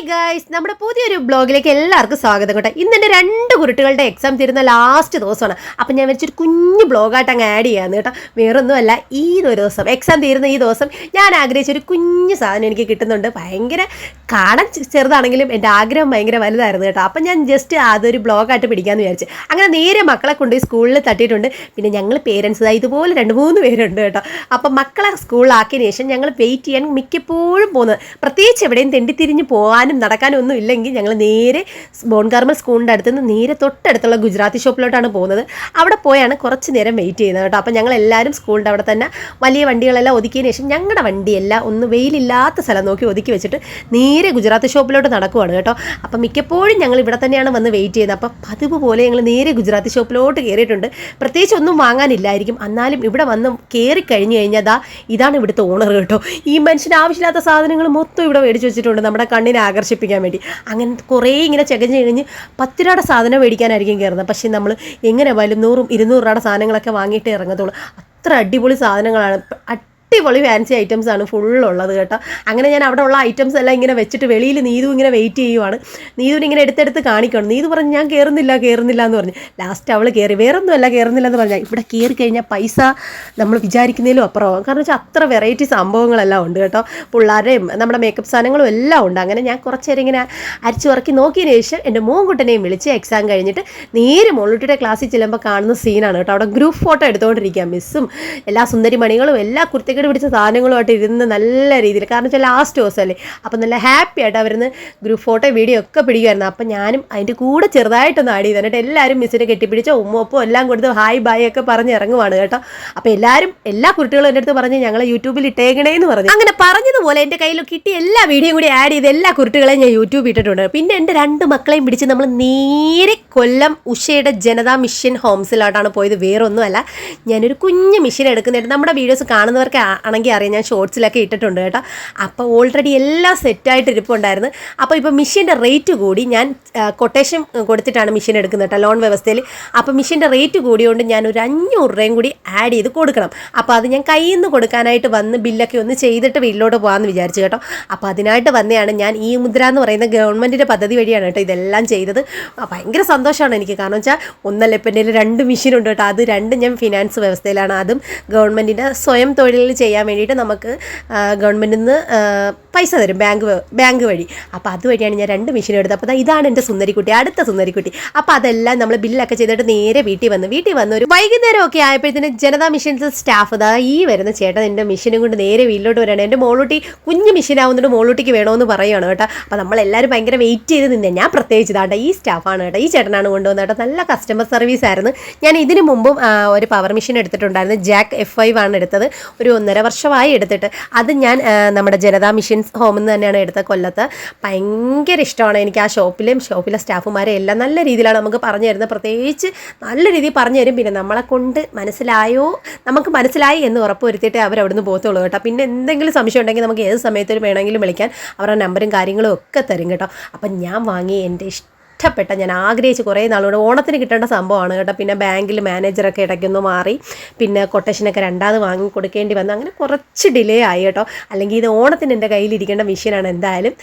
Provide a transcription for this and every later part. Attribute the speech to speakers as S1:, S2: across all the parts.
S1: Hi guys നമ്മുടെ പുതിയൊരു ബ്ലോഗിലേക്ക് എല്ലാവർക്കും സ്വാഗതം കേട്ടോ. ഇന്ന് എന്റെ രണ്ട് കുരുട്ടുകളുടെ എക്സാം തീരുന്ന ലാസ്റ്റ് ദിവസമാണ്. അപ്പം ഞാൻ വെച്ചൊരു കുഞ്ഞു ബ്ലോഗായിട്ട് അങ്ങ് ആഡ് ചെയ്യാമെന്ന് കേട്ടോ. വേറൊന്നുമല്ല ഈ ഒരു ദിവസം എക്സാം തീരുന്ന ഈ ദിവസം ഞാൻ ആഗ്രഹിച്ച ഒരു കുഞ്ഞു സാധനം എനിക്ക് കിട്ടുന്നുണ്ട്. ഭയങ്കര കാണാൻ ചെറുതാണെങ്കിലും എന്റെ ആഗ്രഹം ഭയങ്കര വലുതായിരുന്നു കേട്ടോ. അപ്പം ഞാൻ ജസ്റ്റ് അതൊരു ബ്ലോഗായിട്ട് പിടിക്കാമെന്ന് വിചാരിച്ചു. അങ്ങനെ നേരെ മക്കളെ കൊണ്ട് സ്കൂളിൽ തട്ടിയിട്ടുണ്ട്. പിന്നെ ഞങ്ങൾ പേരൻസ് ഇതുപോലെ രണ്ട് മൂന്ന് പേരുണ്ട് കേട്ടോ. അപ്പം മക്കളെ സ്കൂളിലാക്കിയതിന് ശേഷം ഞങ്ങൾ വെയിറ്റ് ചെയ്യാൻ മിക്കപ്പോഴും പോകുന്നത്. പ്രത്യേകിച്ച് എവിടെയും തെണ്ടിത്തിരിഞ്ഞ് പോകാനും നടക്കാനും ഒന്നും ഇല്ലെങ്കിൽ ഞങ്ങൾ നേരെ ബോൺകാർമൽ സ്കൂളിന്റെ അടുത്ത് നിന്ന് നേരെ തൊട്ടടുത്തുള്ള ഗുജറാത്തി ഷോപ്പിലോട്ടാണ് പോകുന്നത്. അവിടെ പോയാണ് കുറച്ച് നേരം വെയിറ്റ് ചെയ്യുന്നത് കേട്ടോ. അപ്പം ഞങ്ങൾ എല്ലാവരും സ്കൂളിന്റെ അവിടെ തന്നെ വലിയ വണ്ടികളെല്ലാം ഒതുക്കിയതിന് ശേഷം ഞങ്ങളുടെ വണ്ടിയെല്ലാം ഒന്ന് വെയിലില്ലാത്ത സ്ഥലം നോക്കി ഒതുക്കി വെച്ചിട്ട് നേരെ ഗുജറാത്തി ഷോപ്പിലോട്ട് നടക്കുവാണ് കേട്ടോ. അപ്പം മിക്കപ്പോഴും ഞങ്ങൾ ഇവിടെ തന്നെയാണ് വന്ന് വെയിറ്റ് ചെയ്യുന്നത്. അപ്പം പതിവ് പോലെ ഞങ്ങൾ നേരെ ഗുജറാത്തി ഷോപ്പിലോട്ട് കയറിയിട്ടുണ്ട്. പ്രത്യേകിച്ച് ഒന്നും വാങ്ങാനില്ലായിരിക്കും. എന്നാലും ഇവിടെ വന്ന് കയറി കഴിഞ്ഞു കഴിഞ്ഞാൽ ദാ ഇതാണ് ഇവിടുത്തെ ഓണർ കേട്ടോ. ഈ മനുഷ്യന് ആവശ്യമില്ലാത്ത സാധനങ്ങൾ മൊത്തം ഇവിടെ മേടിച്ച് വെച്ചിട്ടുണ്ട്. നമ്മുടെ കണ്ണിനെ ആകർഷിപ്പിക്കാൻ വേണ്ടി. അങ്ങനെ കുറേ ഇങ്ങനെ ചകഞ്ഞ് കഴിഞ്ഞ് പത്ത് രൂപയുടെ സാധനം മേടിക്കാനായിരിക്കും കയറുന്നത്. പക്ഷേ നമ്മൾ എങ്ങനെ വലുന്നൂറും നൂറും ഇരുന്നൂറ് രൂപയുടെ സാധനങ്ങളൊക്കെ വാങ്ങിയിട്ടേ ഇറങ്ങത്തുള്ളൂ. അത്ര അടിപൊളി സാധനങ്ങളാണ്. അടിപൊളി ഫാൻസി ഐറ്റംസ് ആണ് ഫുള്ളുള്ളത് കേട്ടോ. അങ്ങനെ ഞാൻ അവിടെ ഉള്ള ഐറ്റംസ് എല്ലാം ഇങ്ങനെ വെച്ചിട്ട് വെളിയിൽ നീതു ഇങ്ങനെ വെയിറ്റ് ചെയ്യുവാണ്. നീതുവിന് ഇങ്ങനെ എടുത്തെടുത്ത് കാണിക്കണം. നീതു പറഞ്ഞ് ഞാൻ കയറുന്നില്ല കയറുന്നില്ല എന്ന് പറഞ്ഞു. ലാസ്റ്റ് അവൾ കയറി വേറൊന്നുമല്ല കയറുന്നില്ല എന്ന് പറഞ്ഞാൽ ഇവിടെ കയറി കഴിഞ്ഞാൽ പൈസ നമ്മൾ വിചാരിക്കുന്നതിലും അപ്പുറമാകും കാരണം വെച്ചാൽ അത്ര വെറൈറ്റി സംഭവങ്ങളെല്ലാം ഉണ്ട് കേട്ടോ. പിള്ളേരുടെയും നമ്മുടെ മേക്കപ്പ് സാധനങ്ങളും എല്ലാം ഉണ്ട്. അങ്ങനെ ഞാൻ കുറച്ച് നേരം ഇങ്ങനെ അരിച്ചു ഉറക്കി നോക്കിയതിന് ശേഷം എന്റെ മോൻകുട്ടനെയും വിളിച്ച് എക്സാം കഴിഞ്ഞിട്ട് നേരെ മുള്ളുട്ടിയുടെ ക്ലാസ്സിൽ ചെല്ലുമ്പോൾ കാണുന്ന സീനാണ് കേട്ടോ. അവിടെ ഗ്രൂപ്പ് ഫോട്ടോ എടുത്തുകൊണ്ടിരിക്കുക മിസ്സും എല്ലാ സുന്ദരി മണികളും എല്ലാ കുർത്തിക്കേട് പിടിച്ച സാധനങ്ങളുമായിട്ട് ഇരുന്ന് നല്ല രീതിയിൽ കാരണം വെച്ചാൽ ലാസ്റ്റ് ദിവസമല്ലേ അപ്പം നല്ല ഹാപ്പി ആയിട്ട് അവരുന്ന് ഗ്രൂപ്പ് ഫോട്ടോ വീഡിയോ ഒക്കെ പിടിക്കുമായിരുന്നു അപ്പം ഞാനും അതിന്റെ കൂടെ ചെറുതായിട്ടൊന്ന് ആടി ചെയ്തു. എന്നിട്ട് എല്ലാവരും മിസ്സിനെ കെട്ടിപ്പിടിച്ച ഉമ്മ ഉമ്മൊപ്പം എല്ലാം കൊടുത്ത് ഹായ് ബായ് ഒക്കെ പറഞ്ഞ് ഇറങ്ങുവാണ് കേട്ടോ. അപ്പോൾ എല്ലാവരും എല്ലാ കുട്ടികളും എന്റെ അടുത്ത് പറഞ്ഞ് ഞങ്ങൾ യൂട്യൂബിൽ ഇട്ടേക്കണേ എന്ന് പറഞ്ഞു. അങ്ങനെ പറഞ്ഞതുപോലെ എന്റെ കയ്യിൽ കിട്ടിയ എല്ലാ വീഡിയോയും കൂടി ആഡ് ചെയ്ത് എല്ലാ കുരുട്ടുകളെയും ഞാൻ യൂട്യൂബിൽ ഇട്ടിട്ടുണ്ട്. പിന്നെ എന്റെ രണ്ട് മക്കളെയും പിടിച്ച് നമ്മൾ നേരെ കൊല്ലം ഉഷയുടെ ജനതാ മിഷൻ ഹോംസിലോട്ടാണ് പോയത്. വേറൊന്നുമല്ല ഞാനൊരു കുഞ്ഞ് മിഷൻ എടുക്കുന്നുണ്ട്. നമ്മുടെ വീഡിയോസ് കാണുന്നവർക്ക് ആണെങ്കിൽ അറിയാം ഞാൻ ഷോർട്സിലൊക്കെ ഇട്ടിട്ടുണ്ട് കേട്ടോ. അപ്പോൾ ഓൾറെഡി എല്ലാം സെറ്റായിട്ട് ഇരിപ്പുണ്ടായിരുന്നു. അപ്പോൾ ഇപ്പോൾ മിഷീന്റെ റേറ്റ് കൂടി ഞാൻ കൊട്ടേഷൻ കൊടുത്തിട്ടാണ് മിഷീൻ എടുക്കുന്നത് കേട്ടോ ലോൺ വ്യവസ്ഥയിൽ. അപ്പോൾ മിഷീന്റെ റേറ്റ് കൂടിയോണ്ട് ഞാൻ ഒരു അഞ്ഞൂറ് രൂപയും കൂടി ആഡ് ചെയ്ത് കൊടുക്കണം. അപ്പോൾ അത് ഞാൻ കയ്യിൽ നിന്ന് കൊടുക്കാനായിട്ട് വന്ന് ബില്ലൊക്കെ ഒന്ന് ചെയ്തിട്ട് വീട്ടിലോട്ട് പോകാമെന്ന് വിചാരിച്ചു കേട്ടോ. അപ്പോൾ അതിനായിട്ട് വന്നെയാണ് ഞാൻ ഈ മുദ്ര എന്ന് പറയുന്ന ഗവൺമെന്റിന്റെ പദ്ധതി വഴിയാണ് കേട്ടോ ഇതെല്ലാം ചെയ്തത്. ഭയങ്കര സന്തോഷമാണ് എനിക്ക്. കാരണം വെച്ചാൽ ഒന്നല്ല ഇപ്പം എന്റെ രണ്ട് ഉണ്ട് കേട്ടോ. അത് രണ്ടും ഞാൻ ഫിനാൻസ് വ്യവസ്ഥയിലാണ്. അതും ഗവൺമെന്റിന്റെ സ്വയം തൊഴിൽ ചെയ്യാൻ വേണ്ടിയിട്ട് നമുക്ക് ഗവൺമെന്റിൽ നിന്ന് പൈസ തരും ബാങ്ക് ബാങ്ക് വഴി. അപ്പോൾ അതുവഴിയാണ് ഞാൻ രണ്ട് മെഷീൻ എടുത്തത്. അപ്പോൾ ഇതാണ് എന്റെ സുന്ദരിക്കുട്ടി അടുത്ത സുന്ദരിക്കുട്ടി. അപ്പോൾ അതെല്ലാം നമ്മൾ ബില്ലൊക്കെ ചെയ്തിട്ട് നേരെ വീട്ടിൽ വന്ന് വീട്ടിൽ വന്ന് ഒരു വൈകുന്നേരം ഒക്കെ ആയപ്പോഴത്തേന് ജനതാ മിഷൻസ് സ്റ്റാഫ് ദാ ഈ വരുന്ന ചേട്ടൻ എന്റെ മെഷീനും കൊണ്ട് നേരെ വീട്ടിലോട്ട് വരാണ്. എന്റെ മോളൂട്ടി കുഞ്ഞ് മെഷീൻ ആവുന്നുണ്ട് മോളൂട്ടിക്ക് വേണമെന്ന് പറയുകയാണ് കേട്ടോ. അപ്പോൾ നമ്മളെല്ലാവരും ഭയങ്കര വെയിറ്റ് ചെയ്ത് നിന്നെ. ഞാൻ പ്രത്യേകിച്ച് ഇതാണ്ട ഈ സ്റ്റാഫാണ് കേട്ടോ ഈ ചേട്ടനാണ് കൊണ്ടുവന്നത് കേട്ടോ. നല്ല കസ്റ്റമർ സർവീസ് ആയിരുന്നു. ഞാൻ ഇതിനു മുമ്പും ഒരു പവർ മെഷീൻ എടുത്തിട്ടുണ്ടായിരുന്നു. ജാക്ക് എഫ് ഫൈവ് ആണ് എടുത്തത്. ഒരു ഒന്നര വർഷമായി എടുത്തിട്ട്. അത് ഞാൻ നമ്മുടെ ജനതാ മിഷൻസ് ഹോമിൽ നിന്ന് തന്നെയാണ് എടുത്ത കൊല്ലത്ത്. ഭയങ്കര ഇഷ്ടമാണ് എനിക്ക് ആ ഷോപ്പിലും ഷോപ്പിലെ സ്റ്റാഫുമാരെ എല്ലാം നല്ല രീതിയിലാണ് നമുക്ക് പറഞ്ഞു തരുന്നത്. പ്രത്യേകിച്ച് നല്ല രീതിയിൽ പറഞ്ഞു തരും. പിന്നെ നമ്മളെ കൊണ്ട് മനസ്സിലായോ? നമുക്ക് മനസ്സിലായി എന്ന് ഉറപ്പ് വരുത്തിയിട്ടേ അവർ അവിടുന്ന് പോകത്തുള്ളൂ കേട്ടോ. പിന്നെ എന്തെങ്കിലും സംശയം ഉണ്ടെങ്കിൽ നമുക്ക് ഏത് സമയത്തും വേണമെങ്കിലും വിളിക്കാൻ. അവരുടെ നമ്പറും കാര്യങ്ങളും ഒക്കെ തരും കേട്ടോ. അപ്പം ഞാൻ വാങ്ങി എന്റെ ഇഷ്ടപ്പെട്ട ഞാൻ ആഗ്രഹിച്ച് കുറേ നാളുകൊണ്ട് ഓണത്തിന് കിട്ടേണ്ട സംഭവമാണ് കേട്ടോ. പിന്നെ ബാങ്കിൽ മാനേജറൊക്കെ ഇടയ്ക്കൊന്ന് മാറി പിന്നെ കൊട്ടേഷനൊക്കെ രണ്ടാമത് വാങ്ങി കൊടുക്കേണ്ടി വന്നു. അങ്ങനെ കുറച്ച് ഡിലേ ആയി കേട്ടോ. അല്ലെങ്കിൽ ഇത് ഓണത്തിന് എന്റെ കയ്യിലിരിക്കേണ്ട മെഷീനാണ് എന്തായാലും.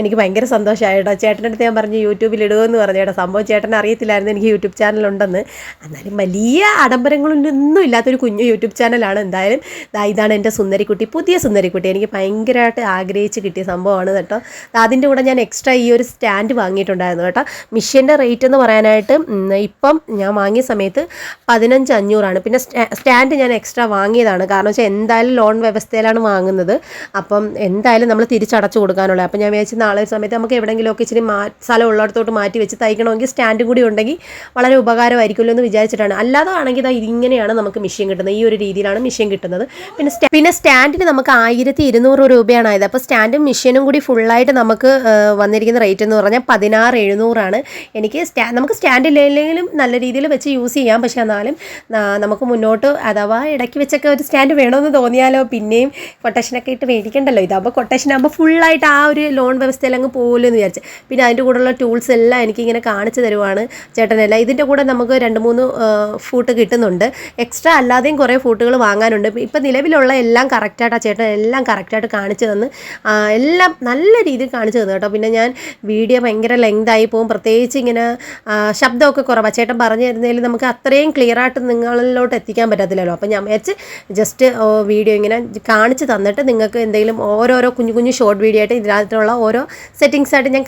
S1: എനിക്ക് ഭയങ്കര സന്തോഷമായി കേട്ടോ. ചേട്ടന്റെ അടുത്ത് ഞാൻ പറഞ്ഞു യൂട്യൂബിൽ ഇടുമെന്ന് പറഞ്ഞു കേട്ടോ. സംഭവം ചേട്ടൻ അറിയത്തില്ലായിരുന്നു എനിക്ക് യൂട്യൂബ് ചാനലുണ്ടെന്ന് എന്നാലും വലിയ ആഡംബരങ്ങളൊന്നും ഇല്ലാത്തൊരു കുഞ്ഞു യൂട്യൂബ് ചാനലാണ് എന്തായാലും. ഇതാണ് എന്റെ സുന്ദരിക്കുട്ടി പുതിയ സുന്ദരിക്കുട്ടി. എനിക്ക് ഭയങ്കരമായിട്ട് ആഗ്രഹിച്ച് കിട്ടിയ സംഭവമാണ് കേട്ടോ. അതിന്റെ കൂടെ ഞാൻ എക്സ്ട്രാ ഈ ഒരു സ്റ്റാൻഡ് വാങ്ങിയിട്ടുണ്ടായിരുന്നു കേട്ടോ. മിഷ്യന്റെ റേറ്റ് എന്ന് പറയാനായിട്ട് ഇപ്പം ഞാൻ വാങ്ങിയ സമയത്ത് പതിനഞ്ച് അഞ്ഞൂറാണ്. പിന്നെ സ്റ്റാൻഡ് ഞാൻ എക്സ്ട്രാ വാങ്ങിയതാണ്. കാരണം വെച്ചാൽ എന്തായാലും ലോൺ വ്യവസ്ഥയിലാണ് വാങ്ങുന്നത്. അപ്പം എന്തായാലും നമ്മൾ തിരിച്ചടച്ചു കൊടുക്കാനുള്ളത്. അപ്പം ഞാൻ വിചാരിച്ചു നാളെ ഒരു സമയത്ത് നമുക്ക് എവിടെയെങ്കിലുമൊക്കെ ഇച്ചിരി മാ സ്ഥലം ഉള്ളിടത്തോട്ട് മാറ്റി വെച്ച് തയ്ക്കണമെങ്കിൽ സ്റ്റാൻഡും കൂടി ഉണ്ടെങ്കിൽ വളരെ ഉപകാരമായിരിക്കുമല്ലോ എന്ന് വിചാരിച്ചിട്ടാണ്. അല്ലാതെ ആണെങ്കിൽ ഇങ്ങനെയാണ് നമുക്ക് മിഷ്യൻ കിട്ടുന്നത്. ഈ ഒരു രീതിയിലാണ് മിഷ്യൻ കിട്ടുന്നത്. പിന്നെ പിന്നെ സ്റ്റാൻഡിന് നമുക്ക് ആയിരത്തി ഇരുന്നൂറ് രൂപയാണ് ആയത്. അപ്പോൾ സ്റ്റാൻഡും മിഷ്യനും കൂടി ഫുള്ളായിട്ട് നമുക്ക് വന്നിരിക്കുന്ന റേറ്റ് എന്ന് പറഞ്ഞാൽ പതിനാറ് എഴുന്നൂറ് ഇരുന്നൂറാണ്. എനിക്ക് സ്റ്റാ നമുക്ക് സ്റ്റാൻഡ് ഇല്ലെങ്കിലും നല്ല രീതിയിൽ വെച്ച് യൂസ് ചെയ്യാം. പക്ഷേ എന്നാലും നമുക്ക് മുന്നോട്ട് അഥവാ ഇടയ്ക്ക് വെച്ചൊക്കെ ഒരു സ്റ്റാൻഡ് വേണമെന്ന് തോന്നിയാലോ പിന്നെയും കൊട്ടേഷനൊക്കെ ഇട്ട് മേടിക്കണ്ടല്ലോ. ഇതാകുമ്പോൾ കൊട്ടേഷൻ ആകുമ്പോൾ ഫുള്ളായിട്ട് ആ ഒരു ലോൺ വ്യവസ്ഥയിൽ അങ്ങ് പോകുമല്ലോ എന്ന് വിചാരിച്ച്. പിന്നെ അതിന്റെ കൂടെയുള്ള ടൂൾസ് എല്ലാം എനിക്കിങ്ങനെ കാണിച്ചു തരുവാണ് ചേട്ടനെല്ലാം ഇതിന്റെ കൂടെ നമുക്ക് രണ്ട് മൂന്ന് ഫൂട്ട് കിട്ടുന്നുണ്ട്. എക്സ്ട്രാ അല്ലാതെയും കുറേ ഫൂട്ടുകൾ വാങ്ങാനുണ്ട്. ഇപ്പം നിലവിലുള്ള എല്ലാം കറക്റ്റായിട്ടാണ് ചേട്ടൻ എല്ലാം കറക്റ്റായിട്ട് കാണിച്ചു തന്ന്. എല്ലാം നല്ല രീതിയിൽ കാണിച്ചു തന്നു കേട്ടോ. പിന്നെ ഞാൻ വീഡിയോ ഭയങ്കര ലെങ്ത് ആയി പോകും. പ്രത്യേകിച്ച് ഇങ്ങനെ ശബ്ദമൊക്കെ കുറവാണ് ചേട്ടൻ പറഞ്ഞു തരുന്നതിൽ നമുക്ക് അത്രയും ക്ലിയർ ആയിട്ട് നിങ്ങളിലോട്ട് എത്തിക്കാൻ പറ്റത്തില്ലല്ലോ. അപ്പം ഞാൻ വെച്ച് ജസ്റ്റ് വീഡിയോ ഇങ്ങനെ കാണിച്ച് തന്നിട്ട് നിങ്ങൾക്ക് എന്തെങ്കിലും ഓരോരോ കുഞ്ഞു കുഞ്ഞു ഷോർട്ട് വീഡിയോ ആയിട്ട് ഇതിനകത്തുള്ള ഓരോ സെറ്റിങ്സ് ആയിട്ട് ഞാൻ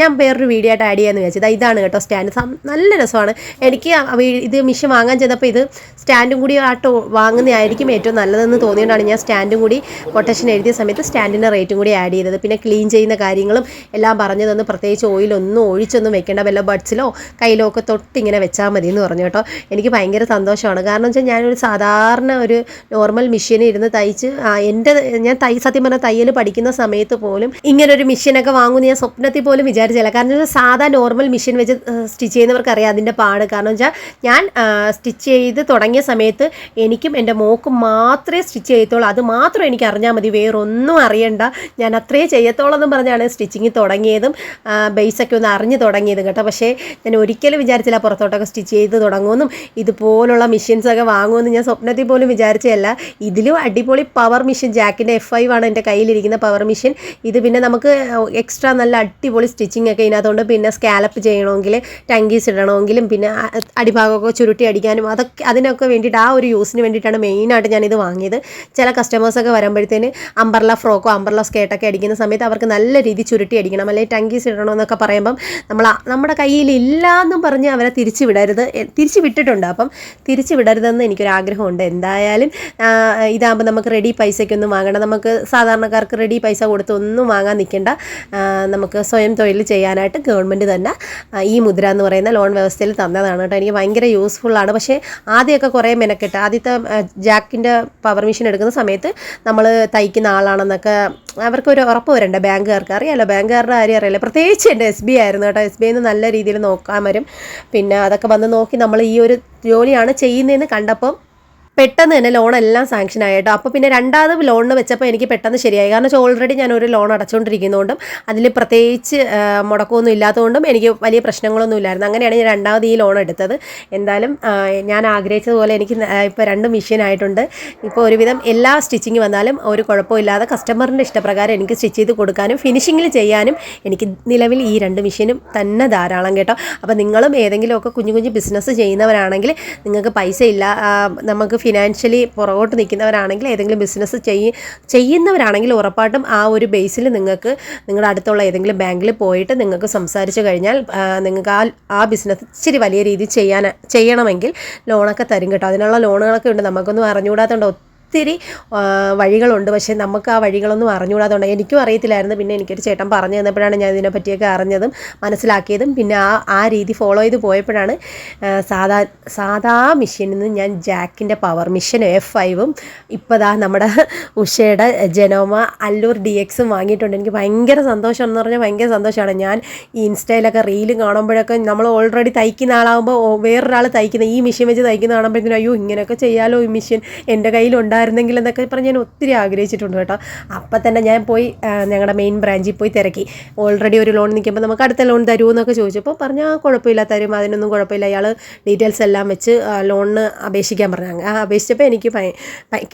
S1: ഞാൻ വേറൊരു വീഡിയോ ആയിട്ട് ആഡ് ചെയ്യാമെന്ന് വിചാരിച്ചത് ഇതാണ് കേട്ടോ സ്റ്റാൻഡ് നല്ല രസമാണ്. എനിക്ക് ഇത് മിഷൻ വാങ്ങാൻ ചെന്നപ്പോൾ ഇത് സ്റ്റാൻഡും കൂടി ആയിട്ട് വാങ്ങുന്നതായിരിക്കും ഏറ്റവും നല്ലതെന്ന് തോന്നിയതുകൊണ്ടാണ് ഞാൻ സ്റ്റാൻഡും കൂടി കൊട്ടേഷൻ എഴുതിയ സമയത്ത് സ്റ്റാൻഡിന്റെ റേറ്റും കൂടി ആഡ് ചെയ്തത്. പിന്നെ ക്ലീൻ ചെയ്യുന്ന കാര്യങ്ങളും എല്ലാം പറഞ്ഞു തന്ന് പ്രത്യേകിച്ച് ഓയിലൊന്നും ഒഴിച്ചൊന്നും വെക്കേണ്ട വല്ല ബഡ്സിലോ കയ്യിലോ ഒക്കെ തൊട്ട് ഇങ്ങനെ വെച്ചാൽ മതി എന്ന് പറഞ്ഞു കേട്ടോ. എനിക്ക് ഭയങ്കര സന്തോഷമാണ്. കാരണം വെച്ചാൽ ഞാനൊരു സാധാരണ ഒരു നോർമൽ മെഷീനിൽ ഇരുന്ന് തയ്ച്ച് എന്റെ ഞാൻ തൈ സത്യം പറഞ്ഞാൽ തയ്യൽ പഠിക്കുന്ന സമയത്ത് പോലും ഇങ്ങനെ ഇങ്ങനൊരു മെഷീനൊക്കെ വാങ്ങുമെന്ന് ഞാൻ സ്വപ്നത്തിൽ പോലും വിചാരിച്ചില്ല. കാരണം വെച്ചാൽ സാധാ നോർമൽ മെഷീൻ വെച്ച് സ്റ്റിച്ച് ചെയ്യുന്നവർക്ക് അറിയാം അതിന്റെ പാട്. കാരണം വെച്ചാൽ ഞാൻ സ്റ്റിച്ച് ചെയ്ത് തുടങ്ങിയ സമയത്ത് എനിക്കും എന്റെ മോക്കും മാത്രമേ സ്റ്റിച്ച് ചെയ്യത്തുള്ളൂ. അത് മാത്രം എനിക്ക് അറിഞ്ഞാൽ മതി. വേറൊന്നും അറിയണ്ട. ഞാൻ അത്രേ ചെയ്യത്തോളം എന്നും പറഞ്ഞാണ് സ്റ്റിച്ചിങ് തുടങ്ങിയതും ബേസൊക്കെ ഒന്ന് അറിഞ്ഞു തുടങ്ങിയത് കേട്ടോ. പക്ഷേ ഞാൻ ഒരിക്കലും വിചാരിച്ചില്ല പുറത്തോട്ടൊക്കെ സ്റ്റിച്ച് ചെയ്ത് തുടങ്ങുമെന്നും ഇതുപോലുള്ള മെഷീൻസൊക്കെ വാങ്ങുമെന്ന് ഞാൻ സ്വപ്നത്തിൽ പോലും വിചാരിച്ചതല്ല. ഇതിലും അടിപൊളി പവർ മെഷീൻ ജാക്കിന്റെ എഫ് ഫൈവ് ആണ് എന്റെ കയ്യിലിരിക്കുന്ന പവർ മെഷീൻ ഇത് പിന്നെ നമുക്ക് എക്സ്ട്രാ നല്ല അടിപൊളി സ്റ്റിച്ചിങ് ഒക്കെ ഇതിനകത്തുകൊണ്ട് പിന്നെ സ്കാലപ്പ് ചെയ്യണമെങ്കിൽ ടങ്കീസ് ഇടണമെങ്കിലും പിന്നെ അടിഭാഗമൊക്കെ ചുരുട്ടി അടിക്കാനും അതൊക്കെ അതിനൊക്കെ വേണ്ടിയിട്ട് ആ ഒരു യൂസിന് വേണ്ടിയിട്ടാണ് മെയിനായിട്ട് ഞാനിത് വാങ്ങിയത്. ചില കസ്റ്റമേഴ്സൊക്കെ വരുമ്പോഴത്തേന് അമ്പർല ഫ്രോക്കോ അമ്പർല സ്കേട്ടൊക്കെ അടിക്കുന്ന സമയത്ത് അവർക്ക് നല്ല രീതി ചുരുട്ടി അടിക്കണം. അല്ലെങ്കിൽ ടങ്കീസ് ഇടണമെന്നൊക്കെ പറയുമ്പം നമ്മൾ നമ്മുടെ കയ്യിൽ ഇല്ല എന്നും പറഞ്ഞ് അവരെ തിരിച്ചു വിടരുത് തിരിച്ചു വിട്ടിട്ടുണ്ട് അപ്പം തിരിച്ചു വിടരുതെന്ന് എനിക്കൊരാഗ്രഹമുണ്ട്. എന്തായാലും ഇതാകുമ്പോൾ നമുക്ക് റെഡി പൈസയ്ക്കൊന്നും വാങ്ങണ്ട. നമുക്ക് സാധാരണക്കാർക്ക് റെഡി പൈസ കൊടുത്ത് ഒന്നും വാങ്ങാൻ നിൽക്കേണ്ട നമുക്ക് സ്വയം തൊഴിൽ ചെയ്യാനായിട്ട് ഗവൺമെന്റ് തന്നെ ഈ മുദ്ര എന്ന് പറയുന്ന ലോൺ വ്യവസ്ഥയിൽ തന്നതാണ് കേട്ടോ. എനിക്ക് ഭയങ്കര യൂസ്ഫുള്ളാണ് പക്ഷേ ആദ്യമൊക്കെ കുറേ മെനക്കെട്ട്. ആദ്യത്തെ ജാക്കിന്റെ പവർ മെഷീൻ എടുക്കുന്ന സമയത്ത് നമ്മൾ തയ്ക്കുന്ന ആളാണെന്നൊക്കെ അവർക്കൊരു ഉറപ്പ് വരണ്ട? ബാങ്കുകാർക്ക്. അറിയാലോ? ബാങ്കുകാരുടെ കാര്യം അറിയില്ല. പ്രത്യേകിച്ച് എന്റെ എസ് ബി ആയിരുന്നു. കേട്ടോ. എസ് ബി ഐന്ന് നല്ല രീതിയിൽ നോക്കാൻ വരും. പിന്നെ അതൊക്കെ വന്ന് നോക്കി നമ്മൾ ഈ ഒരു ജോലിയാണ് ചെയ്യുന്നതെന്ന് കണ്ടപ്പം പെട്ടെന്ന് തന്നെ ലോൺ എല്ലാം സാങ്ഷൻ ആയിട്ടോ. അപ്പോൾ പിന്നെ രണ്ടാമത് ലോണിന് വെച്ചപ്പോൾ എനിക്ക് പെട്ടെന്ന് ശരിയായി. കാരണം വെച്ചാൽ ഓൾറെഡി ഞാൻ ഒരു ലോൺ അടച്ചുകൊണ്ടിരിക്കുന്നതുകൊണ്ടും അതിൽ പ്രത്യേകിച്ച് മുടക്കമൊന്നും ഇല്ലാത്തതുകൊണ്ടും എനിക്ക് വലിയ പ്രശ്നങ്ങളൊന്നും ഇല്ലായിരുന്നു. അങ്ങനെയാണ് ഞാൻ രണ്ടാമത് ഈ ലോൺ എടുത്തത്. എന്തായാലും ഞാൻ ആഗ്രഹിച്ചതുപോലെ എനിക്ക് ഇപ്പോൾ രണ്ട് മെഷീൻ ആയിട്ടുണ്ട്. ഇപ്പോൾ ഒരുവിധം എല്ലാ സ്റ്റിച്ചിങ് വന്നാലും ഒരു കുഴപ്പമില്ലാതെ കസ്റ്റമറിന്റെ ഇഷ്ടപ്രകാരം എനിക്ക് സ്റ്റിച്ച് ചെയ്ത് കൊടുക്കാനും ഫിനിഷിങ്ങിൽ ചെയ്യാനും എനിക്ക് നിലവിൽ ഈ രണ്ട് മെഷീനും തന്നെ ധാരാളം കേട്ടോ. അപ്പോൾ നിങ്ങളും ഏതെങ്കിലുമൊക്കെ കുഞ്ഞു കുഞ്ഞു ബിസിനസ് ചെയ്യുന്നവരാണെങ്കിൽ നിങ്ങൾക്ക് പൈസ ഇല്ല നമുക്ക് ഫിനാൻഷ്യലി പുറകോട്ട് നിൽക്കുന്നവരാണെങ്കിൽ ഏതെങ്കിലും ബിസിനസ് ചെയ്യ ചെയ്യുന്നവരാണെങ്കിൽ ഉറപ്പായിട്ടും ആ ഒരു ബേസിൽ നിങ്ങൾക്ക് നിങ്ങളുടെ അടുത്തുള്ള ഏതെങ്കിലും ബാങ്കിൽ പോയിട്ട് നിങ്ങൾക്ക് സംസാരിച്ച് കഴിഞ്ഞാൽ നിങ്ങൾക്ക് ആ ആ ബിസിനസ് ഇച്ചിരി വലിയ രീതിയിൽ ചെയ്യാൻ ചെയ്യണമെങ്കിൽ ലോണൊക്കെ തരും കേട്ടോ. അതിനുള്ള ലോണുകളൊക്കെ ഉണ്ട്. നമുക്കൊന്നും അറിഞ്ഞുകൂടാത്തതുകൊണ്ട് ഒത്തിരി വഴികളുണ്ട്. പക്ഷേ നമുക്ക് ആ വഴികളൊന്നും അറിഞ്ഞുകൂടാതെ എനിക്കും അറിയത്തില്ലായിരുന്നു. പിന്നെ എനിക്കൊരു ചേട്ടൻ പറഞ്ഞു തന്നപ്പോഴാണ് ഞാൻ ഇതിനെപ്പറ്റിയൊക്കെ അറിഞ്ഞതും മനസ്സിലാക്കിയതും. പിന്നെ ആ ആ രീതി ഫോളോ ചെയ്ത് പോയപ്പോഴാണ് സാധാ സാധാ മെഷീനിൽ നിന്ന് ഞാൻ ജാക്കിന്റെ പവർ മിഷൻ എഫ് ഫൈവും ഇപ്പോൾ നമ്മുടെ ഉഷയുടെ ജനോമ അല്ലൂർ ഡി എക്സും വാങ്ങിയിട്ടുണ്ട്. എനിക്ക് ഭയങ്കര സന്തോഷം എന്ന് പറഞ്ഞാൽ ഭയങ്കര സന്തോഷമാണ്. ഞാൻ ഈ ഇൻസ്റ്റയിലൊക്കെ റീലും കാണുമ്പോഴൊക്കെ നമ്മൾ ഓൾറെഡി തയ്ക്കുന്ന ആളാകുമ്പോൾ വേറൊരാൾ തയ്ക്കുന്ന ഈ മിഷീൻ വെച്ച് തയ്ക്കുന്ന കാണുമ്പോഴത്തേനും അയ്യോ ഇങ്ങനെയൊക്കെ ചെയ്യാലോ ഈ മിഷീൻ എന്റെ കയ്യിലുണ്ടായിരുന്നെങ്കിൽ എന്നൊക്കെ പറഞ്ഞ് ഞാൻ ഒത്തിരി ആഗ്രഹിച്ചിട്ടുണ്ട് കേട്ടോ. അപ്പം തന്നെ ഞാൻ പോയി ഞങ്ങളുടെ മെയിൻ ബ്രാഞ്ചിൽ പോയി തിരക്കി. ഓൾറെഡി ഒരു ലോൺ നിൽക്കുമ്പോൾ നമുക്ക് അടുത്ത ലോൺ തരുമോ എന്നൊക്കെ ചോദിച്ചപ്പോൾ പറഞ്ഞാൽ കുഴപ്പമില്ല തരും അതിനൊന്നും കുഴപ്പമില്ല. അയാൾ ഡീറ്റെയിൽസ് എല്ലാം വെച്ച് ലോണിന് അപേക്ഷിക്കാൻ പറഞ്ഞു. ആ അപേക്ഷിച്ചപ്പോൾ എനിക്ക്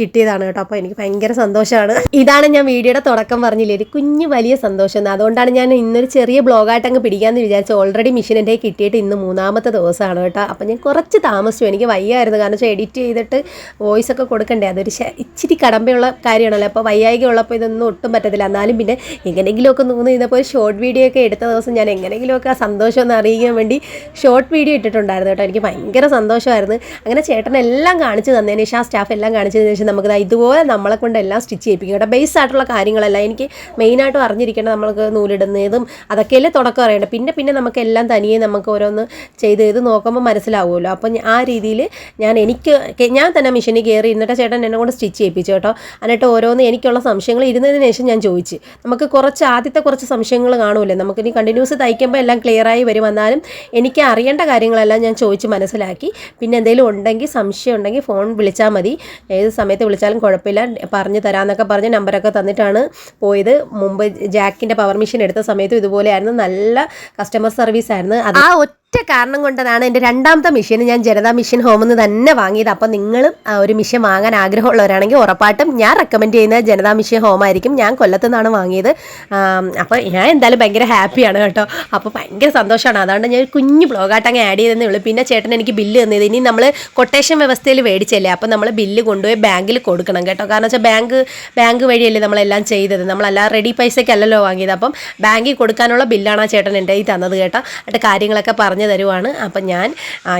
S1: കിട്ടിയതാണ് കേട്ടോ. അപ്പോൾ എനിക്ക് ഭയങ്കര സന്തോഷമാണ്. ഇതാണ് ഞാൻ വീഡിയോയുടെ തുടക്കം പറഞ്ഞില്ലേ ഒരു കുഞ്ഞു വലിയ സന്തോഷം അതുകൊണ്ടാണ് ഞാൻ ഇന്നൊരു ചെറിയ ബ്ലോഗായിട്ട് അങ്ങ് പിടിക്കാമെന്ന് വിചാരിച്ചു ഓൾറെഡി മെഷീൻ എന്റെ കിട്ടിയിട്ട് ഇന്ന് മൂന്നാമത്തെ ദിവസമാണ് കേട്ടോ. അപ്പോൾ ഞാൻ കുറച്ച് താമസിച്ചു. എനിക്ക് വയ്യായിരുന്നു. കാരണം വെച്ചാൽ എഡിറ്റ് ചെയ്തിട്ട് വോയിസ് ഒക്കെ കൊടുക്കണ്ടേ? അതൊരു ശ- ഇച്ചിരി കടമ്പയുള്ള കാര്യമാണല്ലോ. അപ്പോൾ വയ്യായിക ഉള്ളപ്പോൾ ഇതൊന്നും ഒട്ടും പറ്റത്തില്ല. എന്നാലും പിന്നെ എങ്ങനെയെങ്കിലുമൊക്കെ നൂന്ന് ചെയ്തപ്പോൾ ഒരു ഷോർട്ട് വീഡിയോ ഒക്കെ എടുത്ത ദിവസം ഞാൻ എങ്ങനെയെങ്കിലുമൊക്കെ ആ സന്തോഷം ഒന്ന് അറിയിക്കാൻ വേണ്ടി ഷോർട്ട് വീഡിയോ ഇട്ടിട്ടുണ്ടായിരുന്നു കേട്ടോ. എനിക്ക് ഭയങ്കര സന്തോഷമായിരുന്നു. അങ്ങനെ ചേട്ടൻ എല്ലാം കാണിച്ചു തന്നതിന് ശേഷം ആ സ്റ്റാഫ് എല്ലാം കാണിച്ചതിന് ശേഷം നമുക്ക് ഇതുപോലെ നമ്മളെ കൊണ്ട് എല്ലാം സ്റ്റിച്ച് ചെയ്യിപ്പിക്കും കേട്ടോ. ബേസ് ആയിട്ടുള്ള കാര്യങ്ങളെല്ലാം. എനിക്ക് മെയിനായിട്ടും അറിഞ്ഞിരിക്കേണ്ടത് നമ്മൾക്ക് നൂലിടുന്നതും അതൊക്കെയല്ലേ തുടക്കം അറിയേണ്ടത്. പിന്നെ പിന്നെ നമുക്ക് എല്ലാം തനിയെ നമുക്ക് ഓരോന്ന് ചെയ്ത് ചെയ്ത് നോക്കുമ്പോൾ മനസ്സിലാവുമല്ലോ. അപ്പം ആ രീതിയിൽ ഞാൻ എനിക്ക് ഞാൻ തന്നെ മെഷീനിൽ കയറി ഇന്നിട്ട് ചേട്ടൻ എന്നെ കൊണ്ട് സ്റ്റിച്ച് ചെയ്യിപ്പിച്ചു കേട്ടോ. എന്നിട്ട് ഓരോന്ന് എനിക്കുള്ള സംശയങ്ങൾ ഇരുന്നതിന് ശേഷം ഞാൻ ചോദിച്ചു. നമുക്ക് കുറച്ച് ആദ്യത്തെ കുറച്ച് സംശയങ്ങൾ കാണൂലേ? നമുക്കിനി കണ്ടിന്യൂസ് തയ്ക്കുമ്പോൾ എല്ലാം ക്ലിയറായി വരും. എന്നാലും എനിക്ക് അറിയേണ്ട കാര്യങ്ങളെല്ലാം ഞാൻ ചോദിച്ച് മനസ്സിലാക്കി. പിന്നെ എന്തെങ്കിലും ഉണ്ടെങ്കിൽ സംശയം ഉണ്ടെങ്കിൽ ഫോൺ വിളിച്ചാൽ മതി. ഏത് സമയത്ത് വിളിച്ചാലും കുഴപ്പമില്ല. പറഞ്ഞു തരാമെന്നൊക്കെ പറഞ്ഞ് നമ്പറൊക്കെ തന്നിട്ടാണ് പോയത്. മുമ്പ് ജാക്കിന്റെ പവർ മെഷീൻ എടുത്ത സമയത്തും ഇതുപോലെയായിരുന്നു. നല്ല കസ്റ്റമർ സർവീസ് ആയിരുന്നു. അത് ആ ഒറ്റ കാരണം കൊണ്ടതാണ് എന്റെ രണ്ടാമത്തെ മെഷീൻ ഞാൻ ജനതാ മെഷീൻ ഹോമിൽ നിന്ന് തന്നെ വാങ്ങിയത്. അപ്പോൾ നിങ്ങളും ഒരു മെഷീൻ വാങ്ങാൻ ആഗ്രഹമുള്ളവരാണെങ്കിൽ ഉറപ്പായിട്ടും ഞാൻ റെക്കമെൻഡ് ചെയ്യുന്ന ജനതാ മെഷീൻ ഹോമായിരിക്കും ഞാൻ കൊല്ലത്തു നിന്നാണ് വാങ്ങിയത്. അപ്പോൾ ഞാൻ എന്തായാലും ഭയങ്കര ഹാപ്പിയാണ് കേട്ടോ. അപ്പോൾ ഭയങ്കര സന്തോഷമാണ്. അതുകൊണ്ട് ഞാൻ ഒരു കുഞ്ഞു ബ്ലോഗായിട്ട് അങ്ങ് ആഡ് ചെയ്തതെന്നേ ഉള്ളൂ. പിന്നെ ചേട്ടൻ എനിക്ക് ബില്ല് തന്നത്. ഇനി നമ്മൾ കൊട്ടേഷൻ വ്യവസ്ഥയിൽ മേടിച്ചല്ലേ? അപ്പോൾ നമ്മൾ ബില്ല് കൊണ്ടുപോയി ബാങ്കിൽ കൊടുക്കണം കേട്ടോ. കാരണം വെച്ചാൽ ബാങ്ക് ബാങ്ക് വഴിയല്ലേ നമ്മളെല്ലാം ചെയ്തത്. നമ്മളെല്ലാം റെഡി പൈസയ്ക്കല്ലല്ലോ വാങ്ങിയത്. അപ്പം ബാങ്കിൽ കൊടുക്കാനുള്ള ബില്ലാണ് ആ ചേട്ടൻ എന്റെ ഈ തന്നത് കേട്ടോ. എന്നിട്ട് കാര്യങ്ങളൊക്കെ പറഞ്ഞു തരുവാണ്. അപ്പം ഞാൻ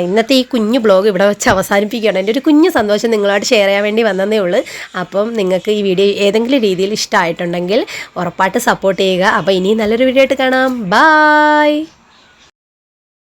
S1: ഇന്നത്തെ ഈ കുഞ്ഞു ബ്ലോഗ് ഇവിടെ വെച്ച് അവസാനിപ്പിക്കുകയാണ്. എന്റെ ഒരു കുഞ്ഞു സന്തോഷം നിങ്ങളോട് ഷെയർ ചെയ്യാൻ വേണ്ടി വന്നതേ ഉള്ളൂ. അപ്പം നിങ്ങൾക്ക് ഈ വീഡിയോ ഏതെങ്കിലും രീതിയിൽ ഇഷ്ടമായിട്ടുണ്ടെങ്കിൽ ഉറപ്പായിട്ട് സപ്പോർട്ട് ചെയ്യുക. അപ്പോൾ ഇനിയും നല്ലൊരു വീഡിയോ ആയിട്ട് കാണാം. ബായ്